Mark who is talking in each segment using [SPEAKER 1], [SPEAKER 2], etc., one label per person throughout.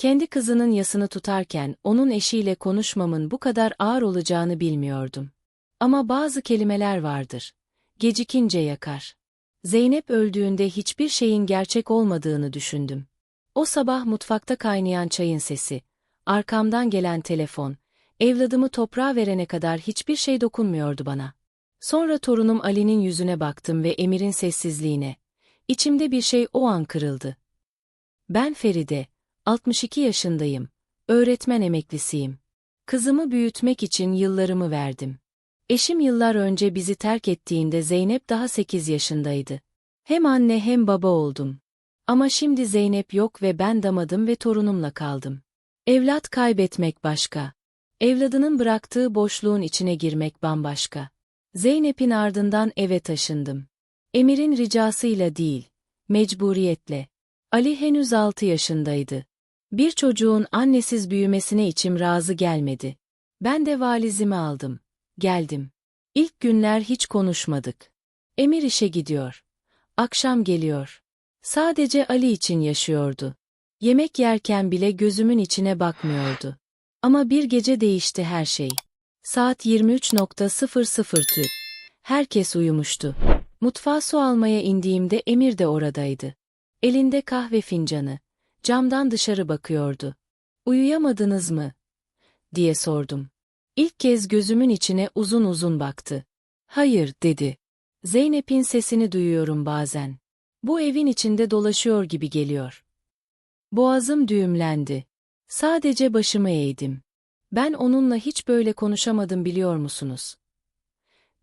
[SPEAKER 1] Kendi kızının yasını tutarken onun eşiyle konuşmamın bu kadar ağır olacağını bilmiyordum. Ama bazı kelimeler vardır. Gecikince yakar. Zeynep öldüğünde hiçbir şeyin gerçek olmadığını düşündüm. O sabah mutfakta kaynayan çayın sesi, arkamdan gelen telefon, evladımı toprağa verene kadar hiçbir şey dokunmuyordu bana. Sonra torunum Ali'nin yüzüne baktım ve Emir'in sessizliğine. İçimde bir şey o an kırıldı. Ben Feride, 62 yaşındayım, öğretmen emeklisiyim. Kızımı büyütmek için yıllarımı verdim. Eşim yıllar önce bizi terk ettiğinde Zeynep daha 8 yaşındaydı. Hem anne hem baba oldum. Ama şimdi Zeynep yok ve ben damadım ve torunumla kaldım. Evlat kaybetmek başka. Evladının bıraktığı boşluğun içine girmek bambaşka. Zeynep'in ardından eve taşındım. Emir'in ricasıyla değil, mecburiyetle. Ali henüz 6 yaşındaydı. Bir çocuğun annesiz büyümesine içim razı gelmedi. Ben de valizimi aldım. Geldim. İlk günler hiç konuşmadık. Emir işe gidiyor. Akşam geliyor. Sadece Ali için yaşıyordu. Yemek yerken bile gözümün içine bakmıyordu. Ama bir gece değişti her şey. Saat 23.00'tü. Herkes uyumuştu. Mutfağa su almaya indiğimde Emir de oradaydı. Elinde kahve fincanı. Camdan dışarı bakıyordu. Uyuyamadınız mı? diye sordum. İlk kez gözümün içine uzun uzun baktı. Hayır, dedi. Zeynep'in sesini duyuyorum bazen. Bu evin içinde dolaşıyor gibi geliyor. Boğazım düğümlendi. Sadece başımı eğdim. Ben onunla hiç böyle konuşamadım biliyor musunuz?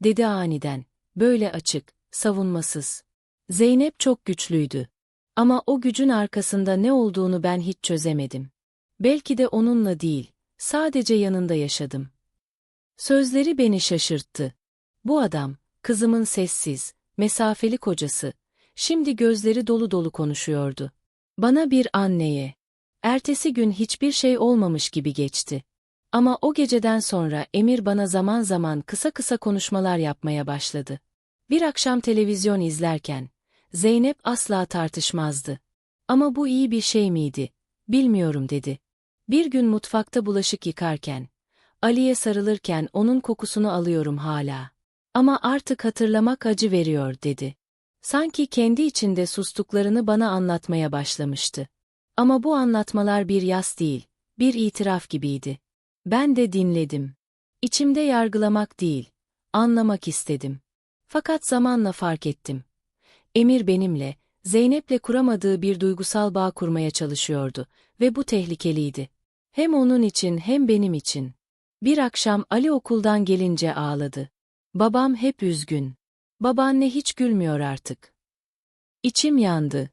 [SPEAKER 1] Dedi aniden, böyle açık, savunmasız. Zeynep çok güçlüydü. Ama o gücün arkasında ne olduğunu ben hiç çözemedim. Belki de onunla değil, sadece yanında yaşadım. Sözleri beni şaşırttı. Bu adam, kızımın sessiz, mesafeli kocası, şimdi gözleri dolu dolu konuşuyordu. Bana bir anneye. Ertesi gün hiçbir şey olmamış gibi geçti. Ama o geceden sonra Emir bana zaman zaman kısa kısa konuşmalar yapmaya başladı. Bir akşam televizyon izlerken, Zeynep asla tartışmazdı. Ama bu iyi bir şey miydi? Bilmiyorum dedi. Bir gün mutfakta bulaşık yıkarken, Ali'ye sarılırken onun kokusunu alıyorum hala. Ama artık hatırlamak acı veriyor dedi. Sanki kendi içinde sustuklarını bana anlatmaya başlamıştı. Ama bu anlatmalar bir yas değil, bir itiraf gibiydi. Ben de dinledim. İçimde yargılamak değil, anlamak istedim. Fakat zamanla fark ettim. Emir benimle, Zeynep'le kuramadığı bir duygusal bağ kurmaya çalışıyordu ve bu tehlikeliydi. Hem onun için hem benim için. Bir akşam Ali okuldan gelince ağladı. Babam hep üzgün. Babaanne hiç gülmüyor artık. İçim yandı.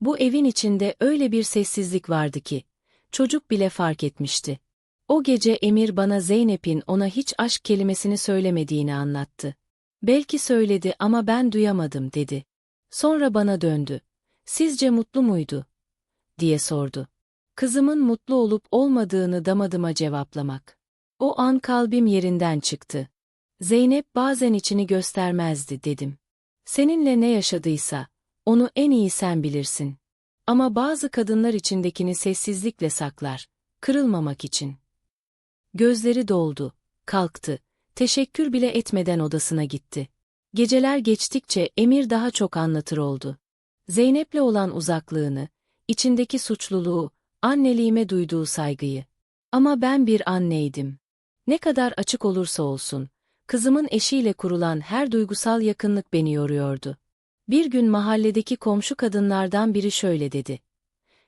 [SPEAKER 1] Bu evin içinde öyle bir sessizlik vardı ki, çocuk bile fark etmişti. O gece Emir bana Zeynep'in ona hiç aşk kelimesini söylemediğini anlattı. Belki söyledi ama ben duyamadım dedi. Sonra bana döndü. Sizce mutlu muydu? diye sordu. Kızımın mutlu olup olmadığını damadıma cevaplamak. O an kalbim yerinden çıktı. Zeynep bazen içini göstermezdi dedim. Seninle ne yaşadıysa, onu en iyi sen bilirsin. Ama bazı kadınlar içindekini sessizlikle saklar, kırılmamak için. Gözleri doldu, kalktı, teşekkür bile etmeden odasına gitti. Geceler geçtikçe Emir daha çok anlatır oldu. Zeynep'le olan uzaklığını, içindeki suçluluğu, anneliğime duyduğu saygıyı. Ama ben bir anneydim. Ne kadar açık olursa olsun, kızımın eşiyle kurulan her duygusal yakınlık beni yoruyordu. Bir gün mahalledeki komşu kadınlardan biri şöyle dedi.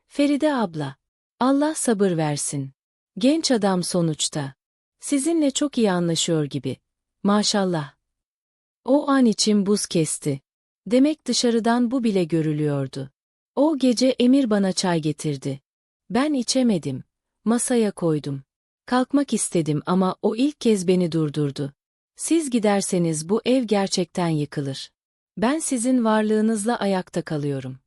[SPEAKER 1] Feride abla, Allah sabır versin. Genç adam sonuçta. Sizinle çok iyi anlaşıyor gibi. Maşallah. O an için buz kesti. Demek dışarıdan bu bile görülüyordu. O gece Emir bana çay getirdi. Ben içemedim. Masaya koydum. Kalkmak istedim ama o ilk kez beni durdurdu. Siz giderseniz bu ev gerçekten yıkılır. Ben sizin varlığınızla ayakta kalıyorum.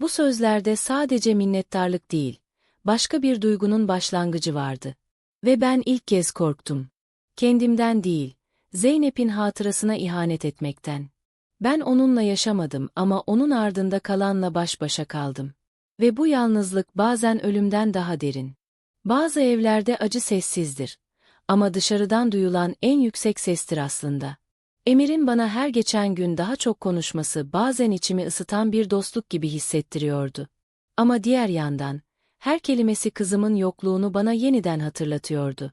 [SPEAKER 1] Bu sözlerde sadece minnettarlık değil, başka bir duygunun başlangıcı vardı. Ve ben ilk kez korktum. Kendimden değil, Zeynep'in hatırasına ihanet etmekten. Ben onunla yaşamadım ama onun ardında kalanla baş başa kaldım. Ve bu yalnızlık bazen ölümden daha derin. Bazı evlerde acı sessizdir. Ama dışarıdan duyulan en yüksek sestir aslında. Emir'in bana her geçen gün daha çok konuşması bazen içimi ısıtan bir dostluk gibi hissettiriyordu. Ama diğer yandan, her kelimesi kızımın yokluğunu bana yeniden hatırlatıyordu.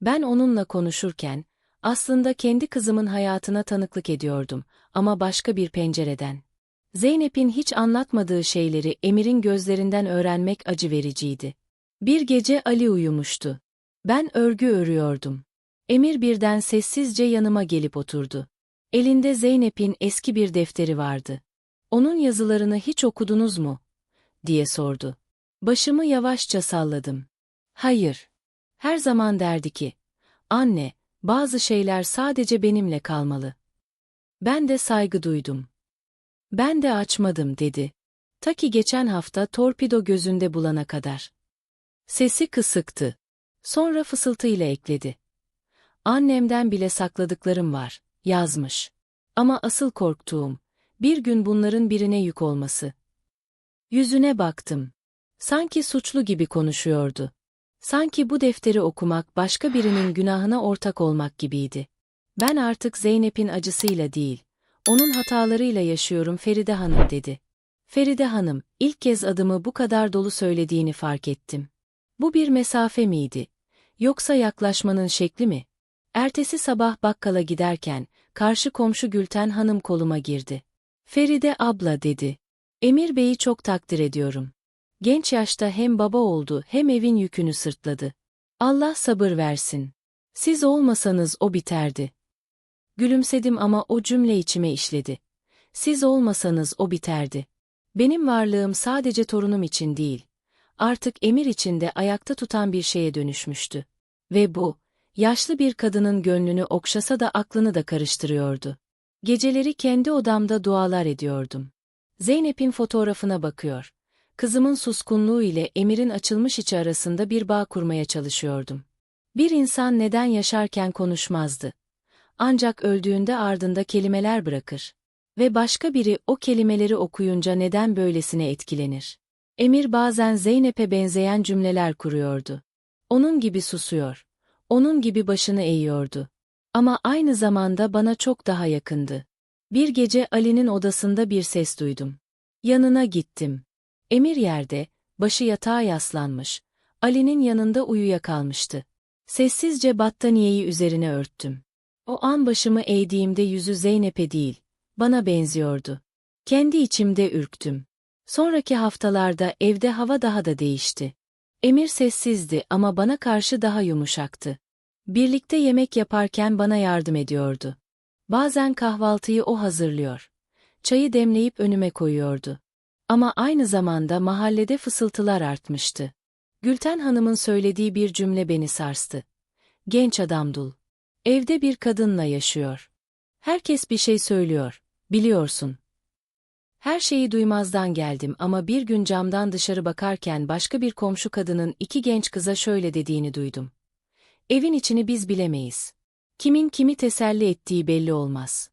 [SPEAKER 1] Ben onunla konuşurken, aslında kendi kızımın hayatına tanıklık ediyordum ama başka bir pencereden. Zeynep'in hiç anlatmadığı şeyleri Emir'in gözlerinden öğrenmek acı vericiydi. Bir gece Ali uyumuştu. Ben örgü örüyordum. Emir birden sessizce yanıma gelip oturdu. Elinde Zeynep'in eski bir defteri vardı. Onun yazılarını hiç okudunuz mu? diye sordu. Başımı yavaşça salladım. Hayır. Her zaman derdi ki, anne, bazı şeyler sadece benimle kalmalı. Ben de saygı duydum. Ben de açmadım dedi. Ta ki geçen hafta torpido gözünde bulana kadar. Sesi kısıktı. Sonra fısıltıyla ekledi. Annemden bile sakladıklarım var, yazmış. Ama asıl korktuğum, bir gün bunların birine yük olması. Yüzüne baktım. Sanki suçlu gibi konuşuyordu. Sanki bu defteri okumak başka birinin günahına ortak olmak gibiydi. Ben artık Zeynep'in acısıyla değil, onun hatalarıyla yaşıyorum Feride Hanım dedi. Feride Hanım, ilk kez adımı bu kadar dolu söylediğini fark ettim. Bu bir mesafe miydi? Yoksa yaklaşmanın şekli mi? Ertesi sabah bakkala giderken, karşı komşu Gülten Hanım koluma girdi. Feride abla dedi. Emir Bey'i çok takdir ediyorum. Genç yaşta hem baba oldu hem evin yükünü sırtladı. Allah sabır versin. Siz olmasanız o biterdi. Gülümsedim ama o cümle içime işledi. Siz olmasanız o biterdi. Benim varlığım sadece torunum için değil, artık emir içinde ayakta tutan bir şeye dönüşmüştü. Ve bu, yaşlı bir kadının gönlünü okşasa da aklını da karıştırıyordu. Geceleri kendi odamda dualar ediyordum. Zeynep'in fotoğrafına bakıyor. Kızımın suskunluğu ile Emir'in açılmış içi arasında bir bağ kurmaya çalışıyordum. Bir insan neden yaşarken konuşmazdı? Ancak öldüğünde ardında kelimeler bırakır. Ve başka biri o kelimeleri okuyunca neden böylesine etkilenir? Emir bazen Zeynep'e benzeyen cümleler kuruyordu. Onun gibi susuyor. Onun gibi başını eğiyordu. Ama aynı zamanda bana çok daha yakındı. Bir gece Ali'nin odasında bir ses duydum. Yanına gittim. Emir yerde, başı yatağa yaslanmış. Ali'nin yanında uyuyakalmıştı. Sessizce battaniyeyi üzerine örttüm. O an başımı eğdiğimde yüzü Zeynep'e değil, bana benziyordu. Kendi içimde ürktüm. Sonraki haftalarda evde hava daha da değişti. Emir sessizdi ama bana karşı daha yumuşaktı. Birlikte yemek yaparken bana yardım ediyordu. Bazen kahvaltıyı o hazırlıyor. Çayı demleyip önüme koyuyordu. Ama aynı zamanda mahallede fısıltılar artmıştı. Gülten Hanım'ın söylediği bir cümle beni sarstı. Genç adam dul. Evde bir kadınla yaşıyor. Herkes bir şey söylüyor, biliyorsun. Her şeyi duymazdan geldim ama bir gün camdan dışarı bakarken başka bir komşu kadının iki genç kıza şöyle dediğini duydum. Evin içini biz bilemeyiz. Kimin kimi teselli ettiği belli olmaz.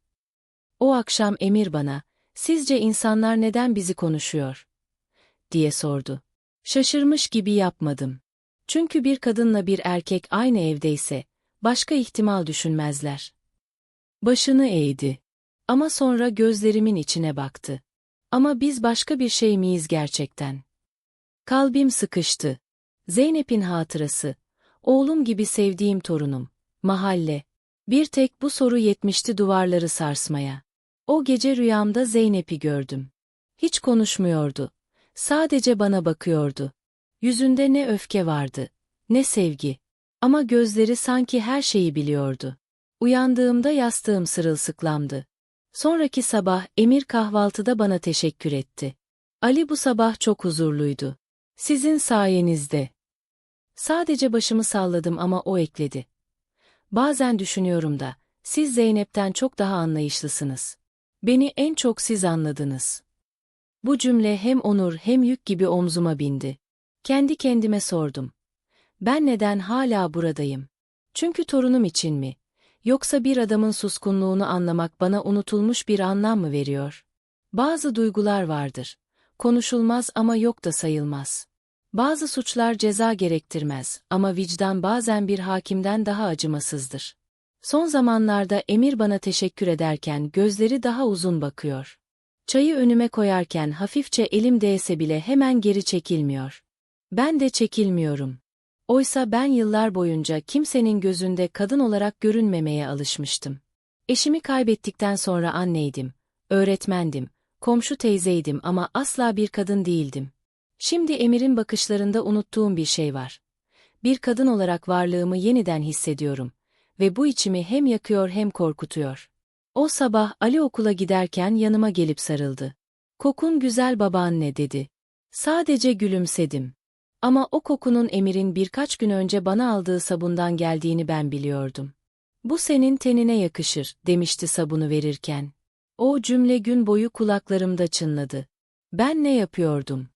[SPEAKER 1] O akşam Emir bana, sizce insanlar neden bizi konuşuyor? diye sordu. Şaşırmış gibi yapmadım. Çünkü bir kadınla bir erkek aynı evdeyse, başka ihtimal düşünmezler. Başını eğdi. Ama sonra gözlerimin içine baktı. Ama biz başka bir şey miyiz gerçekten? Kalbim sıkıştı. Zeynep'in hatırası, oğlum gibi sevdiğim torunum, mahalle. Bir tek bu soru yetmişti duvarları sarsmaya. O gece rüyamda Zeynep'i gördüm. Hiç konuşmuyordu. Sadece bana bakıyordu. Yüzünde ne öfke vardı, ne sevgi. Ama gözleri sanki her şeyi biliyordu. Uyandığımda yastığım sırılsıklamdı. Sonraki sabah Emir kahvaltıda bana teşekkür etti. Ali bu sabah çok huzurluydu. Sizin sayenizde. Sadece başımı salladım ama o ekledi. Bazen düşünüyorum da, siz Zeynep'ten çok daha anlayışlısınız. Beni en çok siz anladınız. Bu cümle hem onur hem yük gibi omzuma bindi. Kendi kendime sordum. Ben neden hala buradayım? Çünkü torunum için mi? Yoksa bir adamın suskunluğunu anlamak bana unutulmuş bir anlam mı veriyor? Bazı duygular vardır. konuşulmaz ama yok da sayılmaz. Bazı suçlar ceza gerektirmez ama vicdan bazen bir hakimden daha acımasızdır. Son zamanlarda Emir bana teşekkür ederken gözleri daha uzun bakıyor. Çayı önüme koyarken hafifçe elim değse bile hemen geri çekilmiyor. Ben de çekilmiyorum. Oysa ben yıllar boyunca kimsenin gözünde kadın olarak görünmemeye alışmıştım. Eşimi kaybettikten sonra anneydim, öğretmendim, komşu teyzeydim ama asla bir kadın değildim. Şimdi Emir'in bakışlarında unuttuğum bir şey var. Bir kadın olarak varlığımı yeniden hissediyorum ve bu içimi hem yakıyor hem korkutuyor. O sabah Ali okula giderken yanıma gelip sarıldı. Kokun güzel babaanne dedi. Sadece gülümsedim. Ama o kokunun Emir'in birkaç gün önce bana aldığı sabundan geldiğini ben biliyordum. Bu senin tenine yakışır, demişti sabunu verirken. O cümle gün boyu kulaklarımda çınladı. Ben ne yapıyordum?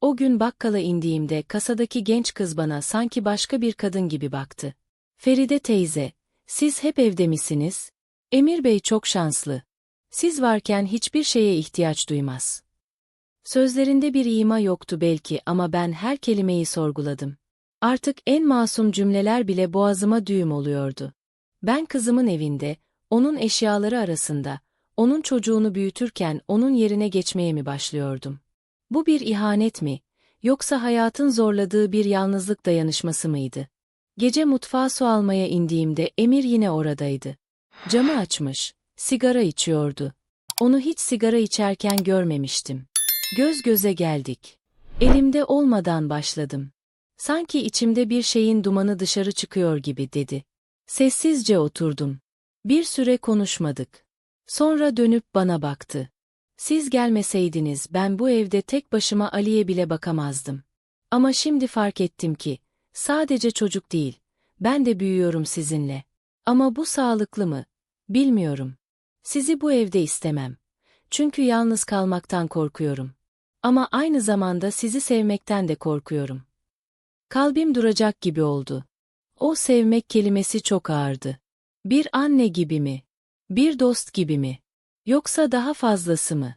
[SPEAKER 1] O gün bakkala indiğimde kasadaki genç kız bana sanki başka bir kadın gibi baktı. Feride teyze, siz hep evde misiniz? Emir Bey çok şanslı. Siz varken hiçbir şeye ihtiyaç duymaz. Sözlerinde bir ima yoktu belki ama ben her kelimeyi sorguladım. Artık en masum cümleler bile boğazıma düğüm oluyordu. Ben kızımın evinde, onun eşyaları arasında, onun çocuğunu büyütürken onun yerine geçmeye mi başlıyordum? Bu bir ihanet mi, yoksa hayatın zorladığı bir yalnızlık dayanışması mıydı? Gece mutfağa su almaya indiğimde Emir yine oradaydı. Camı açmış, sigara içiyordu. Onu hiç sigara içerken görmemiştim. Göz göze geldik. Elimde olmadan başladım. Sanki içimde bir şeyin dumanı dışarı çıkıyor gibi dedi. Sessizce oturdum. Bir süre konuşmadık. Sonra dönüp bana baktı. Siz gelmeseydiniz ben bu evde tek başıma Ali'ye bile bakamazdım. Ama şimdi fark ettim ki, sadece çocuk değil, ben de büyüyorum sizinle. Ama bu sağlıklı mı? Bilmiyorum. Sizi bu evde istemem. Çünkü yalnız kalmaktan korkuyorum. Ama aynı zamanda sizi sevmekten de korkuyorum. Kalbim duracak gibi oldu. O sevmek kelimesi çok ağırdı. Bir anne gibi mi? Bir dost gibi mi? Yoksa daha fazlası mı?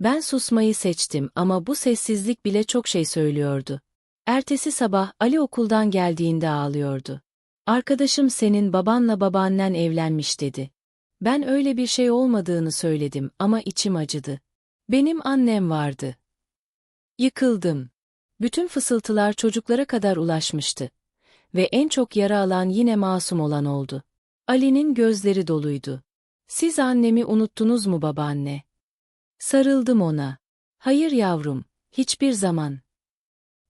[SPEAKER 1] Ben susmayı seçtim ama bu sessizlik bile çok şey söylüyordu. Ertesi sabah Ali okuldan geldiğinde ağlıyordu. Arkadaşım senin babanla babaannen evlenmiş dedi. Ben öyle bir şey olmadığını söyledim ama içim acıdı. Benim annem vardı. Yıkıldım. Bütün fısıltılar çocuklara kadar ulaşmıştı. Ve en çok yara alan yine masum olan oldu. Ali'nin gözleri doluydu. Siz annemi unuttunuz mu babaanne? Sarıldım ona. Hayır yavrum, hiçbir zaman.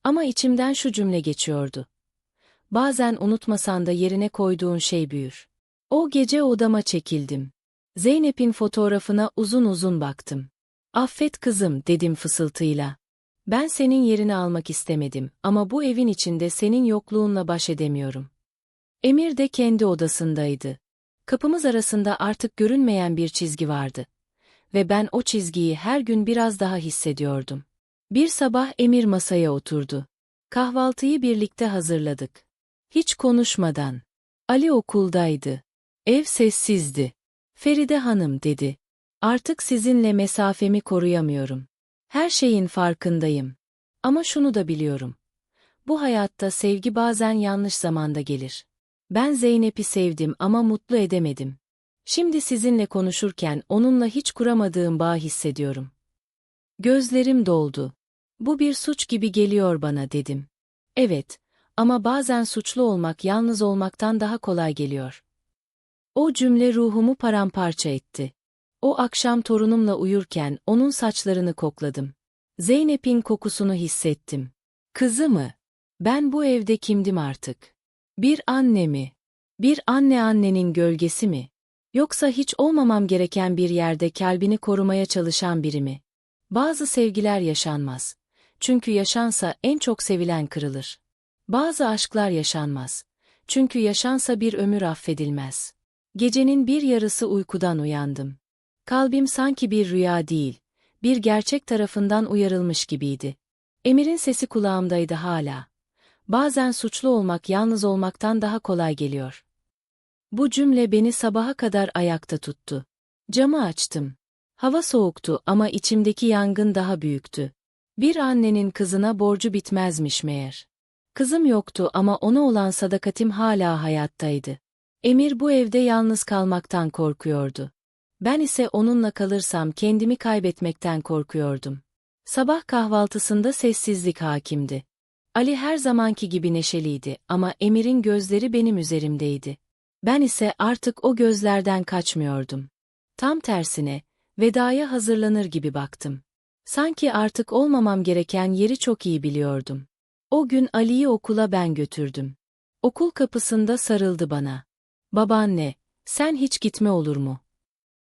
[SPEAKER 1] Ama içimden şu cümle geçiyordu. Bazen unutmasan da yerine koyduğun şey büyür. O gece odama çekildim. Zeynep'in fotoğrafına uzun uzun baktım. Affet kızım dedim fısıltıyla. Ben senin yerini almak istemedim ama bu evin içinde senin yokluğunla baş edemiyorum. Emir de kendi odasındaydı. Kapımız arasında artık görünmeyen bir çizgi vardı. Ve ben o çizgiyi her gün biraz daha hissediyordum. Bir sabah Emir masaya oturdu. Kahvaltıyı birlikte hazırladık. Hiç konuşmadan. Ali okuldaydı. Ev sessizdi. Feride Hanım dedi. Artık sizinle mesafemi koruyamıyorum. Her şeyin farkındayım. Ama şunu da biliyorum. Bu hayatta sevgi bazen yanlış zamanda gelir. Ben Zeynep'i sevdim ama mutlu edemedim. Şimdi sizinle konuşurken onunla hiç kuramadığım bağ hissediyorum. Gözlerim doldu. Bu bir suç gibi geliyor bana dedim. Evet, ama bazen suçlu olmak yalnız olmaktan daha kolay geliyor. O cümle ruhumu paramparça etti. O akşam torunumla uyurken onun saçlarını kokladım. Zeynep'in kokusunu hissettim. Kızı mı? Ben bu evde kimdim artık? Bir anne mi? Bir anne annenin gölgesi mi? Yoksa hiç olmamam gereken bir yerde kalbini korumaya çalışan biri mi? Bazı sevgiler yaşanmaz. Çünkü yaşansa en çok sevilen kırılır. Bazı aşklar yaşanmaz. Çünkü yaşansa bir ömür affedilmez. Gecenin bir yarısı uykudan uyandım. Kalbim sanki bir rüya değil, bir gerçek tarafından uyarılmış gibiydi. Emir'in sesi kulağımdaydı hala. Bazen suçlu olmak yalnız olmaktan daha kolay geliyor. Bu cümle beni sabaha kadar ayakta tuttu. Camı açtım. Hava soğuktu ama içimdeki yangın daha büyüktü. Bir annenin kızına borcu bitmezmiş meğer. Kızım yoktu ama ona olan sadakatim hala hayattaydı. Emir bu evde yalnız kalmaktan korkuyordu. Ben ise onunla kalırsam kendimi kaybetmekten korkuyordum. Sabah kahvaltısında sessizlik hakimdi. Ali her zamanki gibi neşeliydi ama Emir'in gözleri benim üzerimdeydi. Ben ise artık o gözlerden kaçmıyordum. Tam tersine, vedaya hazırlanır gibi baktım. Sanki artık olmamam gereken yeri çok iyi biliyordum. O gün Ali'yi okula ben götürdüm. Okul kapısında sarıldı bana. Babaanne, sen hiç gitme olur mu?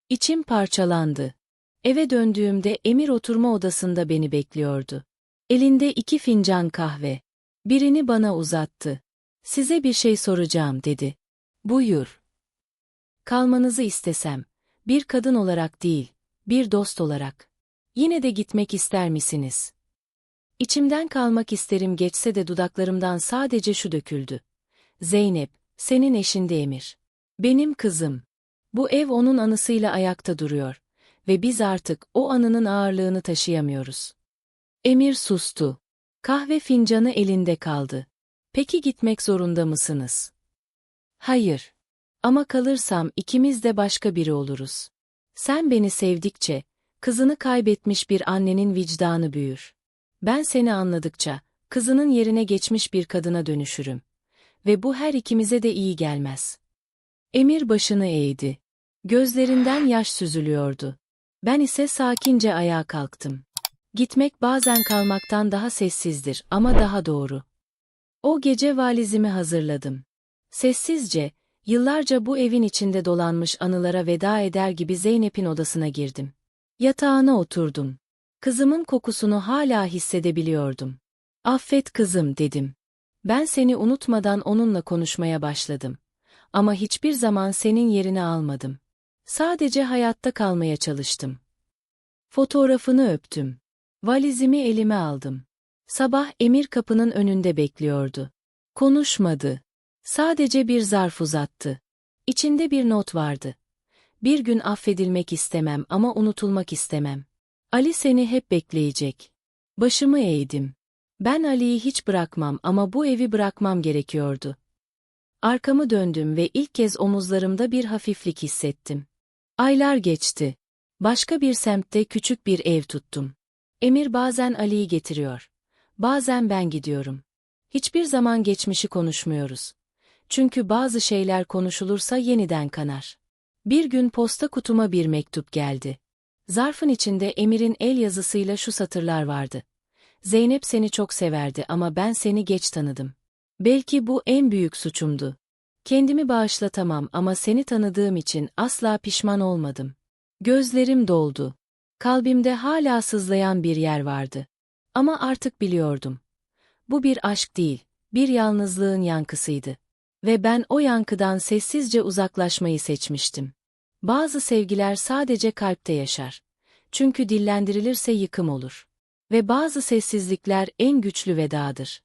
[SPEAKER 1] İçim parçalandı. Eve döndüğümde Emir oturma odasında beni bekliyordu. Elinde iki fincan kahve. Birini bana uzattı. Size bir şey soracağım dedi. Buyur. Kalmanızı istesem, bir kadın olarak değil, bir dost olarak. Yine de gitmek ister misiniz? İçimden kalmak isterim geçse de dudaklarımdan sadece şu döküldü. Zeynep, senin eşin de Emir. Benim kızım. Bu ev onun anısıyla ayakta duruyor ve biz artık o anının ağırlığını taşıyamıyoruz. Emir sustu. Kahve fincanı elinde kaldı. Peki gitmek zorunda mısınız? Hayır. Ama kalırsam ikimiz de başka biri oluruz. Sen beni sevdikçe, kızını kaybetmiş bir annenin vicdanı büyür. Ben seni anladıkça, kızının yerine geçmiş bir kadına dönüşürüm. Ve bu her ikimize de iyi gelmez. Emir başını eğdi. Gözlerinden yaş süzülüyordu. Ben ise sakince ayağa kalktım. Gitmek bazen kalmaktan daha sessizdir ama daha doğru. O gece valizimi hazırladım. Sessizce, yıllarca bu evin içinde dolanmış anılara veda eder gibi Zeynep'in odasına girdim. Yatağına oturdum. Kızımın kokusunu hala hissedebiliyordum. Affet kızım dedim. Ben seni unutmadan onunla konuşmaya başladım. Ama hiçbir zaman senin yerini almadım. Sadece hayatta kalmaya çalıştım. Fotoğrafını öptüm. Valizimi elime aldım. Sabah Emir kapının önünde bekliyordu. Konuşmadı. Sadece bir zarf uzattı. İçinde bir not vardı. Bir gün affedilmek istemem ama unutulmak istemem. Ali seni hep bekleyecek. Başımı eğdim. Ben Ali'yi hiç bırakmam ama bu evi bırakmam gerekiyordu. Arkamı döndüm ve ilk kez omuzlarımda bir hafiflik hissettim. Aylar geçti. Başka bir semtte küçük bir ev tuttum. Emir bazen Ali'yi getiriyor. Bazen ben gidiyorum. Hiçbir zaman geçmişi konuşmuyoruz. Çünkü bazı şeyler konuşulursa yeniden kanar. Bir gün posta kutuma bir mektup geldi. Zarfın içinde Emir'in el yazısıyla şu satırlar vardı. Zeynep seni çok severdi ama ben seni geç tanıdım. Belki bu en büyük suçumdu. Kendimi bağışlatamam ama seni tanıdığım için asla pişman olmadım. Gözlerim doldu. Kalbimde hala sızlayan bir yer vardı. Ama artık biliyordum. Bu bir aşk değil, bir yalnızlığın yankısıydı. Ve ben o yankıdan sessizce uzaklaşmayı seçmiştim. Bazı sevgiler sadece kalpte yaşar. Çünkü dillendirilirse yıkım olur. Ve bazı sessizlikler en güçlü vedadır.